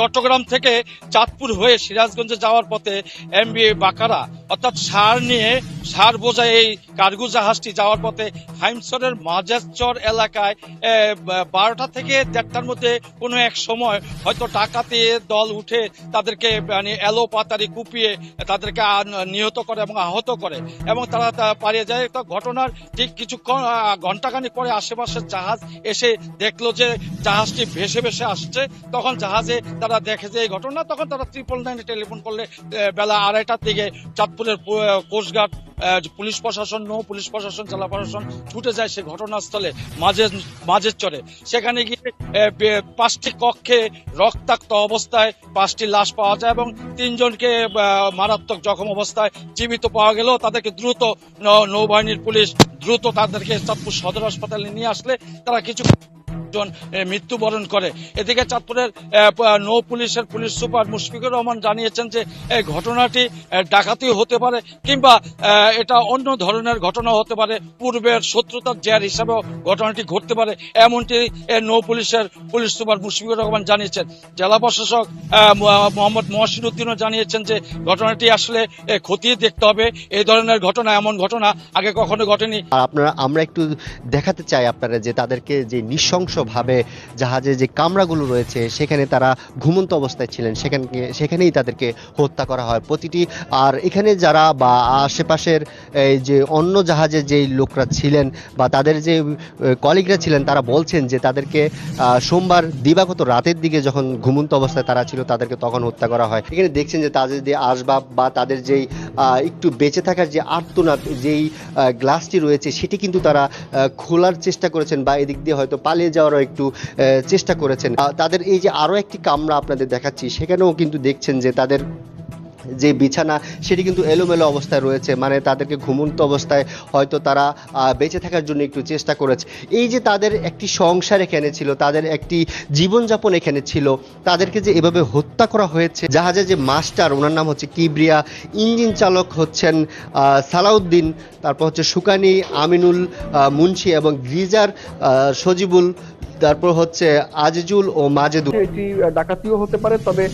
চট্টগ্রাম থেকে চাঁদপুর হয়ে সিরাজগঞ্জে যাওয়ার পথে এমবিএ বাকারা অর্থাৎ সার নিয়ে সার বোঝায় এই কার্গো জাহাজটি যাওয়ার পথে হাইমসরের মাজাচর এলাকায় বারোটা থেকে দেড়টার মধ্যে কোনো এক সময় হয়তো ডাকাতি দল উঠে তাদেরকে মানে এলো পাতারি কুপিয়ে তাদেরকে নিহত করে এবং আহত করে এবং তারা তা পালিয়ে যায়। তো ঘটনার ঠিক কিছুক্ষণ আহ, ঘন্টাখানিক পরে আশেপাশের জাহাজ এসে দেখল যে জাহাজটি ভেসে ভেসে আসছে। তখন জাহাজে তারা দেখে যে এই ঘটনা তখন তারা ট্রিপল নাইনে টেলিফোন করলে বেলা আড়াইটার দিকে চাঁদপুরের পু- কোস্টগার্ড পুলিশ প্রশাসন, নৌ পুলিশ প্রশাসন, জেলা প্রশাসন ছুটে যায় সে ঘটনাস্থলে, মাঝে মাঝের চরে সেখানে গিয়ে পাঁচটি কক্ষে রক্তাক্ত অবস্থায় পাঁচটি লাশ পাওয়া যায় এবং তিনজনকে মারাত্মক জখম অবস্থায় জীবিত পাওয়া গেলেও তাদেরকে দ্রুত নৌবাহিনীর পুলিশ দ্রুত তাদেরকে চাঁদপুর সদর হাসপাতালে নিয়ে আসলে তারা কিছু জন মৃত্যুবরণ করে। এদিকে চাঁদপুরের নৌ পুলিশের পুলিশ সুপার মুশফিকুর রহমান জানিয়েছেন যে এই ঘটনাটি ডাকাতি হতে পারে কিংবা এটা অন্য ধরনের ঘটনা হতে পারে। পূর্বের শত্রুতার জের হিসাবেও ঘটনাটি ঘটতে পারে। এমনটি নৌ পুলিশের পুলিশ সুপার মুশফিকুর রহমান জানিয়েছেন। জেলা প্রশাসক মোহাম্মদ মহসিন উদ্দিনও জানিয়েছেন যে, ঘটনাটি আসলে খতিয়ে দেখতে হবে। এই ধরনের ঘটনা, এমন ঘটনা আগে কখনো ঘটেনি। আপনারা, আমরা একটু দেখাতে চাই আপনারা যে তাদেরকে যে নৃশংসভাবে জাহাজে যে কামরাগুলো রয়েছে, সেখানে তারা ঘুমন্ত অবস্থায় ছিলেন। সেখানে সেখানেই তাদেরকে হত্যা করা হয়। প্রতিটি, আর এখানে যারা বা আশেপাশের এই যে অন্য জাহাজে যেই লোকরা ছিলেন বা তাদের যে কলিগরা ছিলেন, তারা বলছেন যে তাদেরকে সোমবার দিবাগত রাতের দিকে যখন ঘুমন্ত অবস্থায় তারা ছিল, তাদেরকে তখন হত্যা করা হয়। এখানে দেখছেন যে তাদের যে আসবাব বা তাদের যেই একটু বেঁচে থাকার যে আর্তনাদ, যেই গ্লাসটি রয়েছে, সেটি কিন্তু তারা খোলার চেষ্টা করেছেন বা এদিক দিয়ে হয়তো পালিয়ে যাওয়ারও একটু চেষ্টা করেছেন। তাদের এই যে আরও একটি কামরা আপনাদের দেখাচ্ছি, সেখানেও কিন্তু দেখছেন যে তাদের যে বিছানা, সেটি কিন্তু এলোমেলো অবস্থায় রয়েছে। মানে তাদেরকে ঘুমন্ত অবস্থায় হয়তো তারা বেঁচে থাকার জন্য একটু চেষ্টা করেছে। এই যে তাদের একটি সংসার এখানে ছিল, তাদের একটি জীবনযাপন এখানে ছিল, তাদেরকে যে এভাবে হত্যা করা হয়েছে, জাহাজের যে মাস্টার, ওনার নাম হচ্ছে কিবরিয়া, ইঞ্জিন চালক হচ্ছেন সালাউদ্দিন, তারপর হচ্ছে সুকানি, আমিনুল মুন্সি এবং গ্রিজার সজিবুল তারপর হচ্ছে আজিজুল ও মাজেদুল। এটি ডাকাতিও হতে পারে, তবে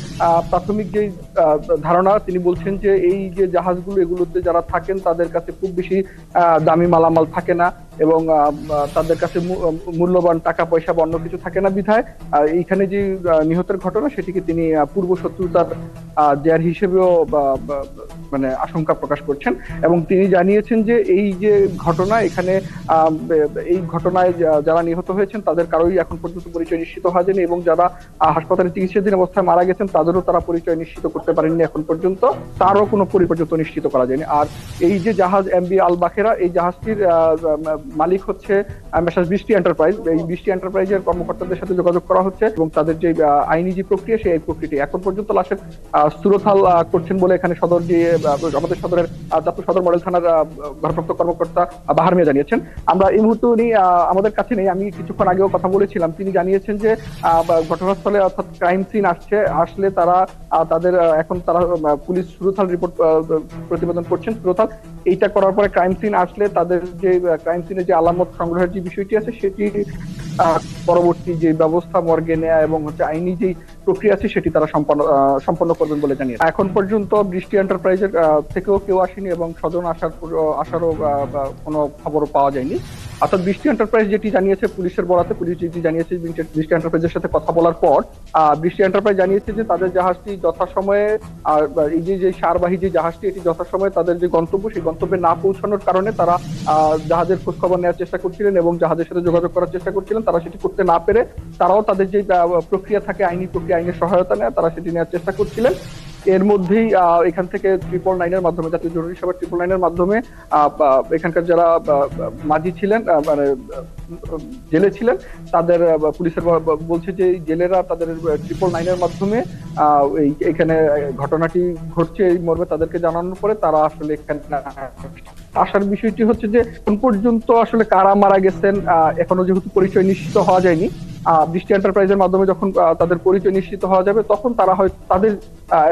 প্রাথমিক যে ধারণা, তিনি বলছেন যে এই যে জাহাজগুলো, এগুলোতে যারা থাকেন, তাদের কাছে খুব বেশি দামি মালামাল থাকে না এবং তাদের কাছে মূল্যবান টাকা, পয়সা বা অন্য কিছু থাকে না বিধায়। এইখানে যে নিহতের ঘটনা, সেটিকে তিনি পূর্ব শত্রুতার জের হিসেবেও বা- বা- মানে আশঙ্কা প্রকাশ করছেন। এবং তিনি জানিয়েছেন যে এই যে ঘটনা, এখানে এই ঘটনায় যারা নিহত হয়েছেন, তাদের কারোই এখন পর্যন্ত পরিচয় নিশ্চিত হওয়া যায়নি এবং যারা হাসপাতালে চিকিৎসাধীন অবস্থায় মারা গেছেন, তাদেরও তারা পরিচয় নিশ্চিত করতে পারেননি এখন পর্যন্ত। তারও কোনো পরি পর্যন্ত নিশ্চিত করা যায়নি। আর এই যে জাহাজ এমবি আল বাখেরা, এই জাহাজটির মালিক হচ্ছে মেসাজ বৃষ্টি এন্টারপ্রাইজ। এই বৃষ্টি এন্টারপ্রাইজের কর্মকর্তাদের সাথে যোগাযোগ করা হচ্ছে এবং তাদের যে আইনি যে প্রক্রিয়া, সেই প্রক্রিয়াটি এখন পর্যন্ত লাশের সুরথাল করছেন বলে এখানে সদর যে আমাদের সদরের চাঁদপুর সদর মডেল থানার ভারপ্রাপ্ত কর্মকর্তা বাহার মিয়া জানিয়েছেন। আমরা এই মুহূর্তে উনি আমাদের কাছে নেই। আমি কিছুক্ষণ আগেও কথা বলেছিলাম। তিনি জানিয়েছেন যে ঘটনাস্থলে অর্থাৎ ক্রাইম সিন আসছে। আসলে তারা তাদের এখন তারা পুলিশ সুরথাল রিপোর্ট প্রতিবেদন করছেন। সুরথাল, এইটা করার পরে ক্রাইম সিন আসলে তাদের যে ক্রাইম সিনে যে আলামত সংগ্রহের যে বিষয়টি আছে, সেটি পরবর্তী যে ব্যবস্থা, মর্গে নেয়া এবং হচ্ছে আইনি যে প্রক্রিয়া আছে, সেটি তারা সম্পন্ন সম্পন্ন করবেন বলে জানিয়ে এখন পর্যন্ত বৃষ্টি এন্টারপ্রাইজের থেকেও কেউ আসেনি এবং স্বজন আসার আসারও কোনো খবরও পাওয়া যায়নি। অর্থাৎ বৃষ্টি এন্টারপ্রাইজ যেটি জানিয়েছে পুলিশের বরাতে, পুলিশ যেটি জানিয়েছে বৃষ্টি- এন্টারপ্রাইজের সাথে কথা বলার পর বৃষ্টি এন্টারপ্রাইজ জানিয়েছে যে তাদের জাহাজটি যথাসময়ে, আর এই যে যে সারবাহী যে জাহাজটি, এটি যথাসময়ে তাদের যে গন্তব্য, সেই গন্তব্যে না পৌঁছানোর কারণে তারা জাহাজের খোঁজখবর নেওয়ার চেষ্টা করছিলেন এবং জাহাজের সাথে যোগাযোগ করার চেষ্টা করছিলেন। তারা সেটি করতে না পেরে তারাও তাদের যে প্রক্রিয়া থাকে, আইনি প্রক্রিয়া আইনের সহায়তা নেয়, তারা সেটি নেওয়ার চেষ্টা করছিলেন। এর মধ্যেই এখান থেকে ট্রিপল নাইনের মাধ্যমে, জাতীয় জরুরি সেবা ট্রিপল নাইনের মাধ্যমে এখানকার যারা মাঝি ছিলেন মানে জেলে ছিলেন, তাদের পুলিশের বলছে যে জেলেরা তাদের ট্রিপল নাইনের মাধ্যমে এখানে ঘটনাটি ঘটছে এই মর্মে তাদেরকে জানানোর পরে তারা আসলে এখানে আসার বিষয়টি হচ্ছে যে কোন পর্যন্ত আসলে কারা মারা গেছেন এখনও যেহেতু পরিচয় নিশ্চিত হওয়া যায়নি বৃষ্টি এন্টারপ্রাইজের মাধ্যমে যখন তাদের পরিচয় নিশ্চিত হওয়া যাবে, তখন তারা হয়, তাদের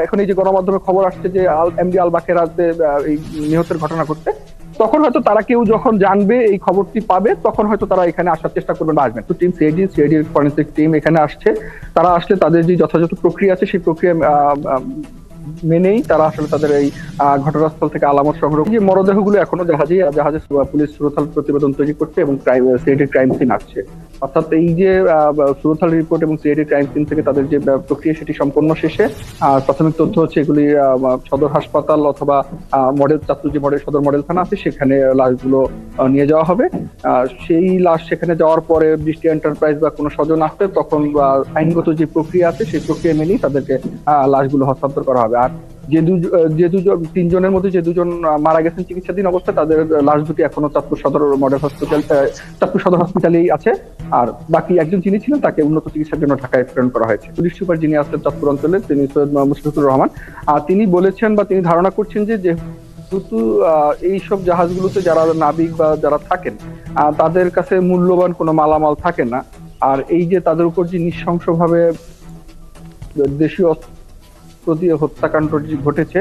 এখন এই যে গণমাধ্যমে খবর আসছে যে এমডি আল আসবে এই নিহতের ঘটনা ঘটতে তখন হয়তো তারা কেউ যখন জানবে এই খবরটি পাবে, তখন হয়তো তারা এখানে আসার চেষ্টা করবেন বা আসবেন তো টিম সিআইডি সিআইডির ফরেন্সিক টিম এখানে আসছে, তারা আসলে তাদের যে যথাযথ প্রক্রিয়া আছে, সেই প্রক্রিয়া মেনেই তারা আসলে তাদের এই ঘটনাস্থল থেকে আলামত সংগ্রহ যে মরদেহগুলো এখনও জাহাজে জাহাজে পুলিশ সুরতাল প্রতিবেদন তৈরি করছে এবং ক্রাইম ক্রাইম সিন আসছে। অর্থাৎ এই যে সুরতাল রিপোর্ট এবং সিআইডি ক্রাইম সিন থেকে তাদের যে প্রক্রিয়া সেটি সম্পন্ন শেষে প্রাথমিক তথ্য হচ্ছে এগুলি সদর হাসপাতাল অথবা মডেল চাত্তু যে মডেল সদর মডেল থানা আছে, সেখানে লাশগুলো নিয়ে যাওয়া হবে। সেই লাশ সেখানে যাওয়ার পরে বৃষ্টি এন্টারপ্রাইজ বা কোনো স্বজন আসলে তখন আইনগত যে প্রক্রিয়া আছে, সেই প্রক্রিয়া মেনেই তাদেরকে লাশগুলো হস্তান্তর করা হবে। আর যে আহ, যে দুজন তিনজনের মধ্যে যে দুজন মারা গেছেন চিকিৎসাধীন অবস্থায় তাদের লাশ দুটি এখনও চাঁদপুর সদর মডেল হসপিটাল চাঁদপুর সদর হসপিটালেই আছে। আর বাকি একজন যিনি ছিলেন তাকে উন্নত চিকিৎসার জন্য ঢাকায় প্রেরণ করা হয়েছে। পুলিশ সুপার যিনি আছেন চাঁদপুর অঞ্চলে তিনি সৈয়দ মুশফিকুর রহমান। আর তিনি বলেছেন বা তিনি ধারণা করছেন যে যেহেতু এইসব জাহাজগুলোতে যারা নাবিক বা যারা থাকেন তাদের কাছে মূল্যবান কোনো মালামাল থাকে না। আর এই যে তাদের উপর যে নৃশংসভাবে দেশীয় দিয়ে হত্যাকাণ্ড যে ঘটেছে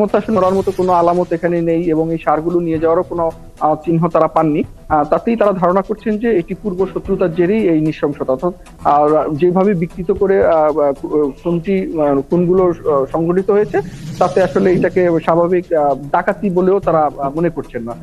মধ্যে আসলে মরার মতো কোনো আলামত এখানে নেই এবং এই সারগুলো নিয়ে যাওয়ারও কোনো চিহ্ন তারা পাননি। তাতেই তারা ধারণা করছেন যে এটি পূর্ব শত্রুতার জেরেই এই নৃশংসতা। অর্থাৎ যেভাবে বিকৃত করে আহ, খুনগুলো সংঘটিত হয়েছে তাতে আসলে এটাকে স্বাভাবিক ডাকাতি বলেও তারা মনে করছেন না।